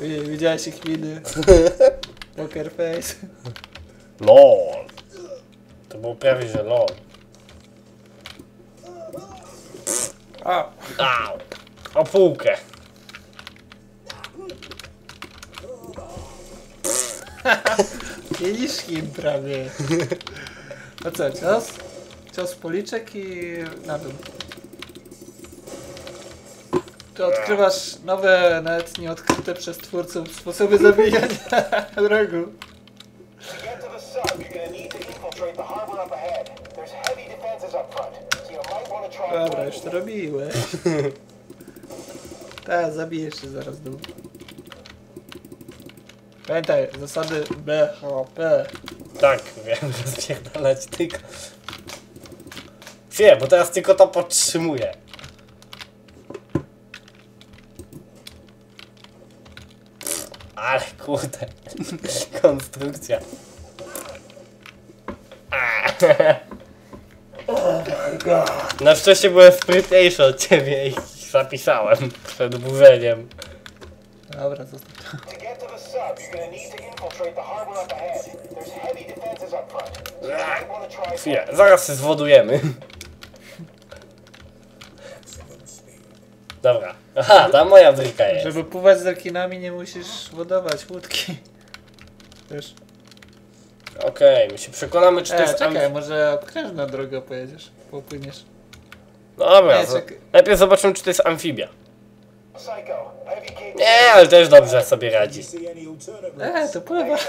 Wi- Widziałeś ich miny? Poker face. LOL. To było prawie, że LOL. A, Au. O półkę. Kieliszkiem prawie. A co, cios? Cios w policzek i na dół. Tu odkrywasz nowe, nawet nieodkryte przez twórców sposoby zabijania try Dobra, już to robiłeś. Tak, zabijesz się zaraz dół. Pamiętaj, zasady BHP. Tak, wiem, że spierdalać tylko. Wie, bo teraz tylko to podtrzymuję. Ale kurde. Konstrukcja. Na szczęście byłem sprytniejszy od ciebie i zapisałem przed burzeniem. Dobra, zostaw Chwilę, zaraz się zwodujemy. Dobra. Aha, ta moja bryka jest. Żeby pływać z rekinami nie musisz wodować łódki. Wiesz? Okej, my się przekonamy, czy to E, jest czekaj, am... może okrężną drogą pojedziesz, popłyniesz. Dobra, Nie, z- czekaj. najpierw zobaczymy, czy to jest amfibia. Psycho, heavy KPA. Nie, ale też dobrze sobie radzi. See any alternate E, routes? to pływa.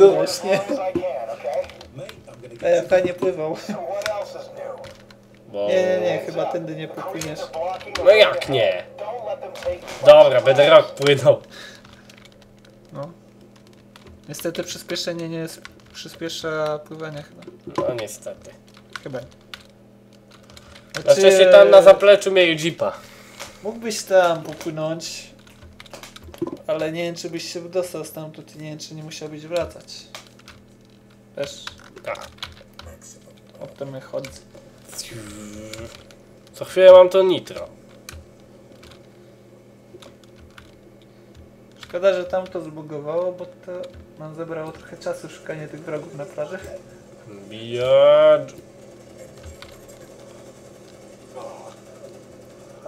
No, Właśnie. As I can, okay? Mate, I'm gonna get E, fajnie pływał. So what else is new? Bo... Nie, nie, nie, chyba tędy nie popłyniesz. No jak nie? Dobra, będę rok płynął. No. Niestety przyspieszenie nie jest, przyspiesza pływanie chyba. No niestety. Chyba. Na Znaczy, szczęście tam na zapleczu mieli jeepa. Mógłbyś tam popłynąć, ale nie wiem czy byś się dostał stamtąd i nie wiem czy nie musiałbyś wracać. Wiesz, Tak. o to mnie chodzi. Co chwilę mam to nitro. Szkoda, że tam to zbugowało, bo to nam zabrało trochę czasu szukanie tych wrogów na plaży. Biad...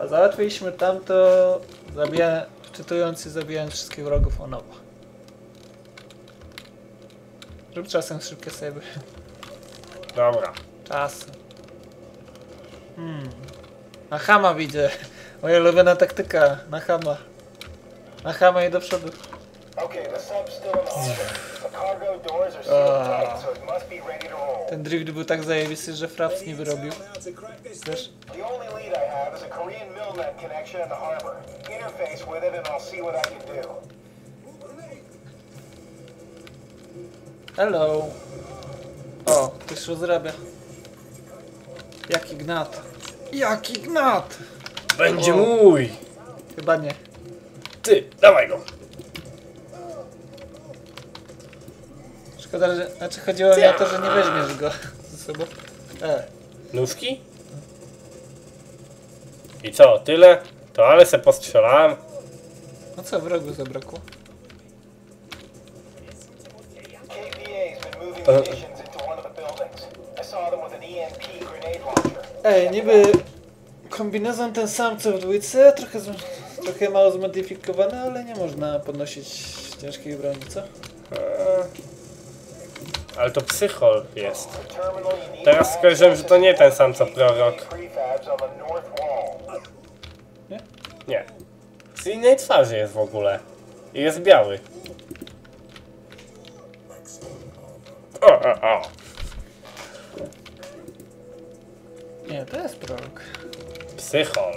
A załatwiliśmy tamto, zabija, wczytując i zabijając wszystkich wrogów o nowo. Rób czasem szybkie sejby. Dobra. Czasem. Hmm. Na hama widzę. Moja ulubiona taktyka. Na hama. Na hama i do przodu. Ten drift był tak zajebisty, że Fraps nie wyrobił. Wiesz? Hello. O, ktoś rozrabia. Jaki gnat. Jaki gnat! Będzie mój! Chyba nie. Ty, dawaj go! Szkoda, że... Znaczy chodziło mi o to, że nie weźmiesz go ze sobą. E. Nóżki? I co, tyle? To ale se postrzelałem. No co, wrogu zabrakło? KPA's Ej, niby kombinezon ten sam co w dwójce, trochę, z, trochę mało zmodyfikowany, ale nie można podnosić ciężkiej broni, co? Eee, Ale to psychol jest. Teraz skojarzyłem, że to nie ten sam co prorok. Nie? Nie. Z innej twarzy jest w ogóle. I jest biały. O, o, o. Nie, to jest prorok. Psychol.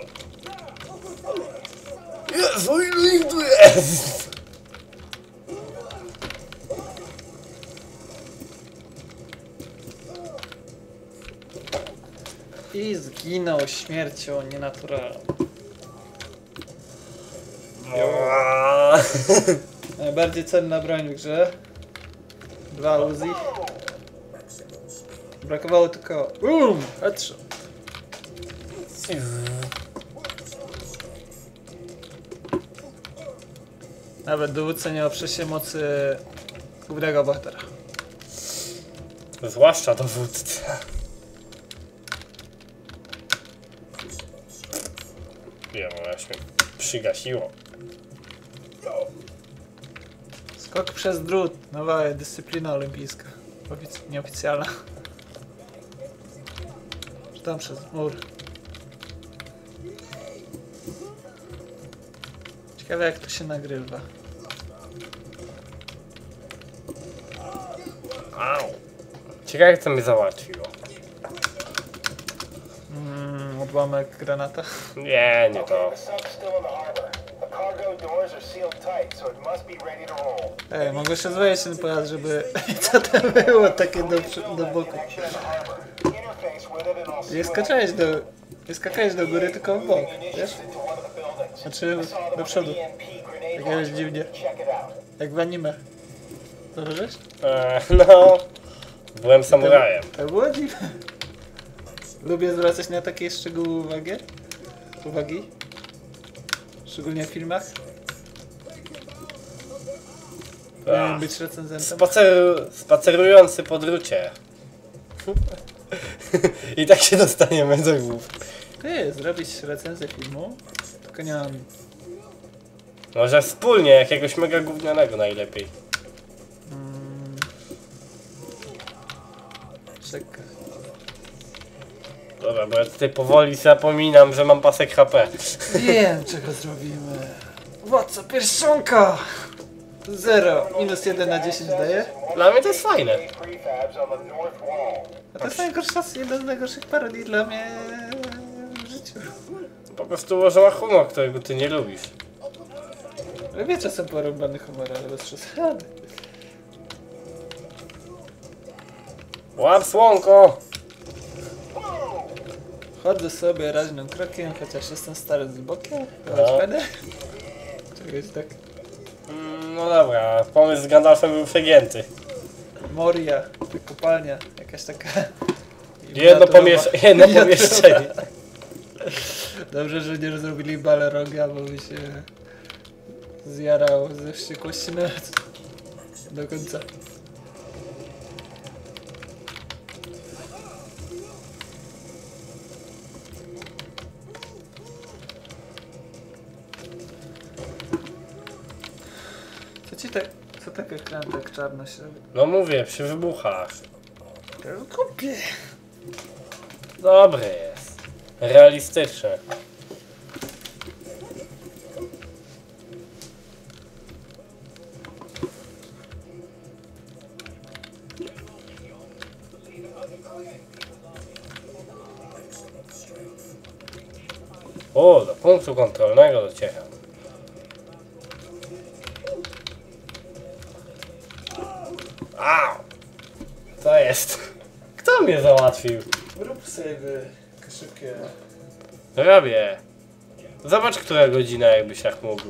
Jezu, ilu ich tu jest? I zginął śmiercią nienaturalną. Najbardziej cenna broń w grze. Dwa Uzi. Brakowało tylko... BOOM! Headshot. Nawet dowódca nie oprze się mocy głównego bohatera. Zwłaszcza dowódca. Wiem, właśnie przygasiło. Skok przez drut. Nowa dyscyplina olimpijska. Ofic- nieoficjalna. Czy tam przez mur. Ciekawe jak to się nagrywa. Au. Ciekawe jak to mnie załatwiło. Mm, odłamek granata. Nie, nie to. Ej, mogę się zwalić ten pojazd, żeby... Co to było takie do, do boku? Nie skakałeś do... Nie skakałeś do góry, tylko w bok, wiesz? Znaczy do przodu. Jakiegoś launcher. dziwnie. Jak w anime. Zauważyłeś? E, no. Byłem samurajem. To było dziwne. Lubię zwracać na takie szczegóły uwagę. Uwagi. Szczególnie w filmach. Miałem Ach. być recenzentem. Spacer, spacerujący po drucie. I tak się dostaniemy do głów. Ty, zrobić recenzję filmu. Tylko nie mam. Może wspólnie jakiegoś mega gównianego najlepiej. Mm, czekaj. Dobra, bo ja tutaj powoli zapominam, że mam pasek HP. Wiem, czego zrobimy. Władca pierścionka! Zero. Minus 1 na 10 daje. Dla mnie to jest fajne. A to jest najgorsza, jedna z najgorszych parodii dla mnie w życiu. Po prostu ułożyła humor, którego ty nie lubisz. Lubię czasem porąbany humor, ale bez przesady. Łap słonko! Chodzę sobie raźnym krokiem, chociaż jestem stary z bokiem. No. Chodź, będę. Czegoś tak. Mm, No dobra, pomysł z Gandalfem był przegięty. Moria, kopalnia, jakaś taka. Jedno, pomiesz jedno pomieszczenie. Dobrze, że nie zrobili baleroga, bo by się zjarał ze wściekłości nawet do końca. Tak, ekran tak czarno się? No mówię, przy wybuchach. Kupię. Dobre jest. Realistyczne. O, do punktu kontrolnego docieram. Załatwił? Rób sobie szybkie. Robię. Zobacz, która godzina, jakbyś tak mógł.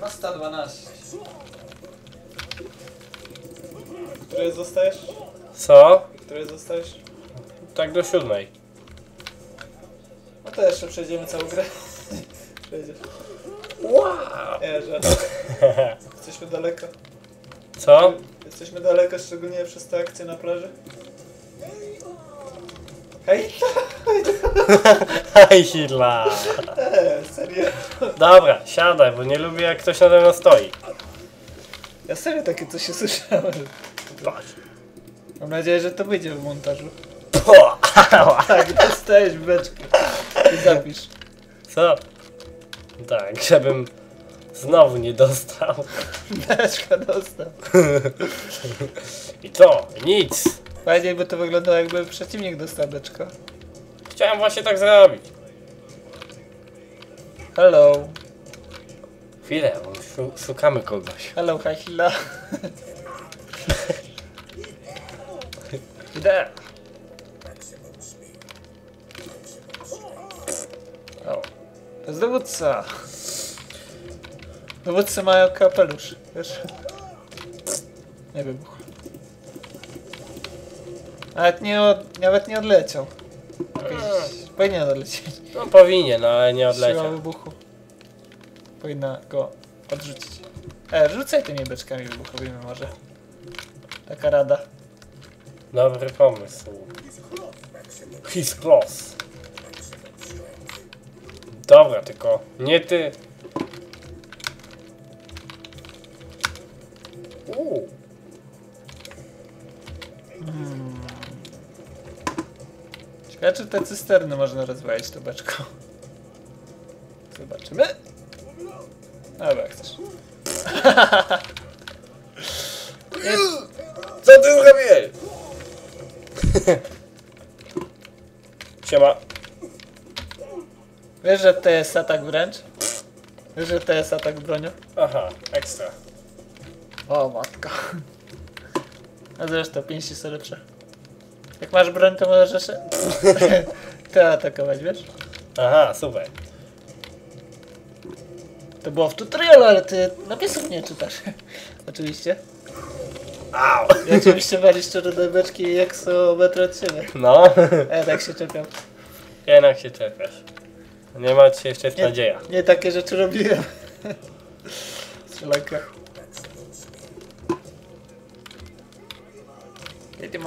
Na 112. Które zostajesz? Co? Które zostajesz? Tak do siódmej. No to jeszcze przejdziemy całą grę. Przejdziesz. Wow! Nie, że jesteśmy daleko. Co? Jesteśmy daleko, szczególnie przez te akcje na plaży. Hej! Hej, Hitler! Eee, serio. Dobra, siadaj, bo nie lubię jak ktoś nade mną stoi. Ja serio takie coś się słyszałem. Patrz. Mam nadzieję, że to wyjdzie w montażu. Po! Ała. Tak, dostałeś beczkę. I zapisz. Co? Tak, żebym znowu nie dostał. Beczka dostał. I co? Nic. Fajnie by to wyglądało, jakby przeciwnik dostał beczkę. Chciałem właśnie tak zrobić. Hello. Chwilę, szu- szukamy kogoś. Hello, Hachila. Idę. Dowódca. Dowódcy mają kapelusz, wiesz? Nie wybuch. Nawet nie, od, nawet nie odleciał. Powinien odlecieć. No powinien, ale nie Siła odleciał. wybuchu. Powinna go odrzucić. E, rzucaj tymi beczkami wybuchowymi może. Taka rada. Dobry pomysł. His close. Dobra, tylko nie ty. Uuu. Ciekawe czy te cysterny można rozwalić tą beczką. Zobaczymy. Dobra, jak chcesz. Co ty zrobiłeś? Siema. Wiesz, że to jest atak wręcz? Wiesz, że to jest atak bronią? Aha, ekstra. O matka. A zresztą pięści są lepsze. Jak masz broń, to możesz jeszcze... to atakować, wiesz? Aha, super. To było w tutorialu, ale ty napisów nie czytasz. Oczywiście. Au. I oczywiście walisz czarne beczki jak są metr od siebie. No, A ja tak się czepiam. jednak się czepiasz. Nie ma ci jeszcze jest Nie, nadzieja. nie takie rzeczy robiłem. Strzelanka. Jedziemy.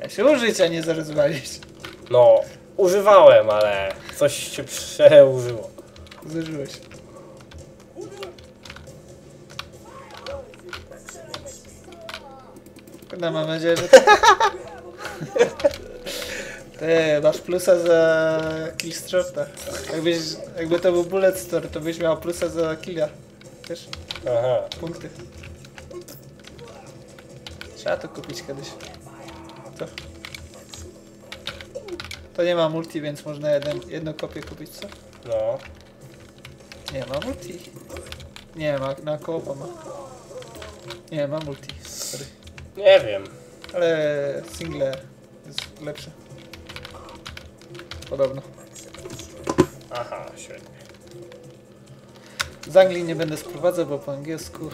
Ja się użyć, a nie zarozwalić. No, używałem, ale coś się przeużyło. Zużyłeś. Kurde, mam nadzieję, że... Ty, masz plusa za killstrota. Jakbyś, jakby to był bullet store, to byś miał plusa za killa. Wiesz? Aha. Punkty. Trzeba to kupić kiedyś. To. To nie ma multi, więc można jeden, jedną kopię kupić, co? No. Nie ma multi. Nie ma, na koopa ma. Nie ma multi, sorry. Nie wiem. Ale single jest lepsze. Podobno. Aha, świetnie. Z Anglii nie będę sprowadzał, bo po angielsku.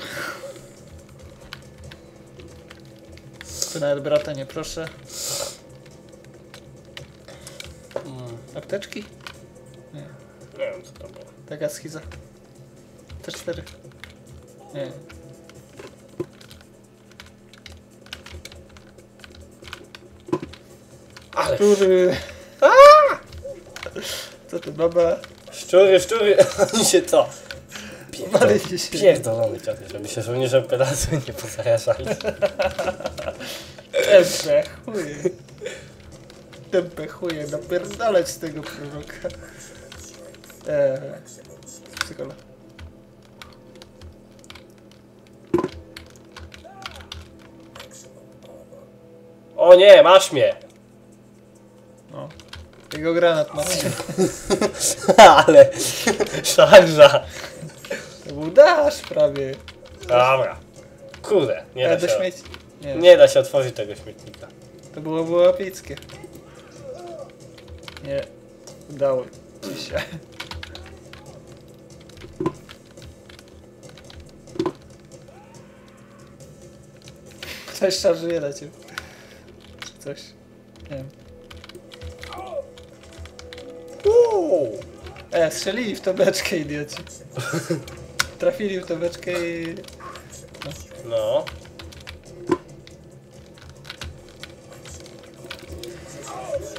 Tu nawet brata nie proszę. Mm, Apteczki? Nie. nie wiem co to było. Taka schiza. Te cztery. Nie. Ale Który... Co to baba? szczury, szczury, oni się co? Wali się. Pierdolony ciotny, żeby się żołnierze pelasu nie pozarażali. Tępe chuje. Tępe chuje, napierdalać z tego proroka. Eee, psychola. O nie, masz mnie! Jego granat ma. Ale szarża. To był dasz prawie. Dobra. Kurde, nie Ale da do się. śmieci. Nie, Nie da się otworzyć tego śmietnika. to było, było epickie. Nie, udało ci się. Ktoś szarżuje na ciebie. Czy coś. Nie wiem. E, strzelili w tą beczkę, idioci. Trafili w tą beczkę i... No.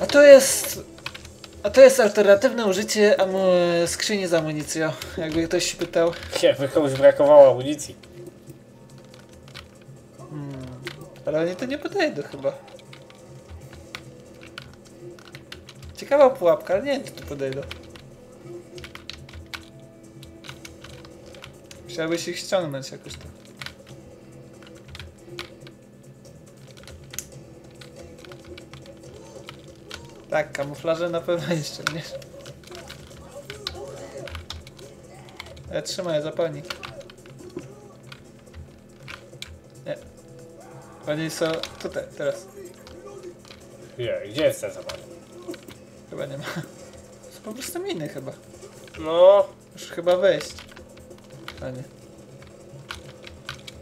A to jest... A to jest alternatywne użycie amu... skrzyni z amunicją, jakby ktoś się pytał. Jakby komuś brakowało amunicji. Ale oni to nie podejdą chyba. Ciekawa pułapka, ale nie wiem czy tu podejdą. Musiałbyś ich ściągnąć jakoś to. Tak, kamuflaże na pewno nie ściągniesz. E, trzymaj zapalnik. Nie. Oni są tutaj, teraz. Nie, gdzie jest ten zapalnik? Chyba nie ma. Są po prostu miny chyba. No. Już chyba wejść. A nie.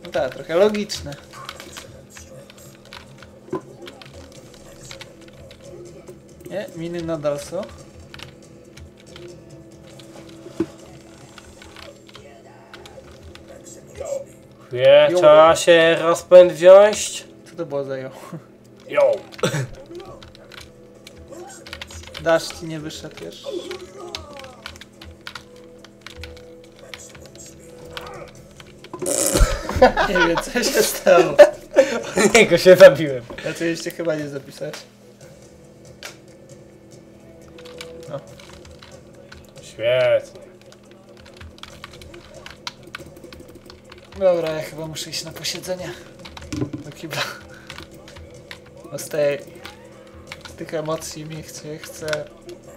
No tak, trochę logiczne. Nie, miny nadal są. Wie, trzeba się rozpęd wziąć. Co to było za ją? Jo. Dasz ci nie wyszedł, wiesz? Nie wiem, co się stało. Niego się zabiłem. Oczywiście chyba nie zapisałeś. Świetnie. Dobra, ja chyba muszę iść na posiedzenie. Do kibla. Bo z tej... Z tych emocji mi chce, chce...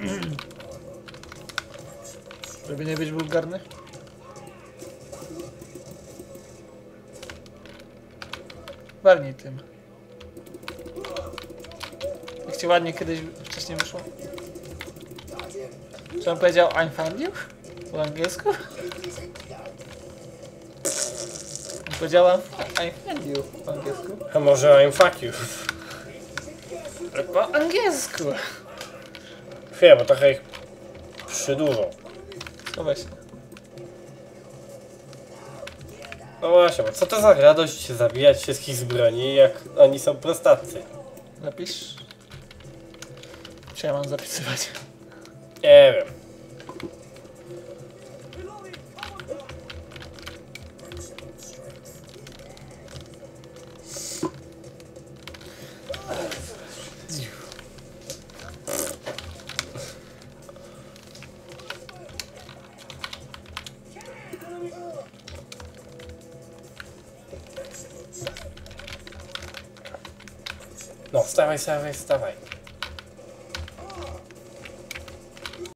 Żeby nie być wulgarny. Walnij tym. Jak ci ładnie kiedyś wcześniej wyszło? Czy on powiedział I'm found you? Po angielsku? On powiedział I'm found you po angielsku. A może I'm fuck you? Po angielsku! Chwilę, bo trochę ich przydużą. Schowaj się. No właśnie, bo co to za radość zabijać wszystkich z broni, jak oni są prostacy? Napisz. Czy ja mam zapisywać? Nie wiem. pensava em se está bem.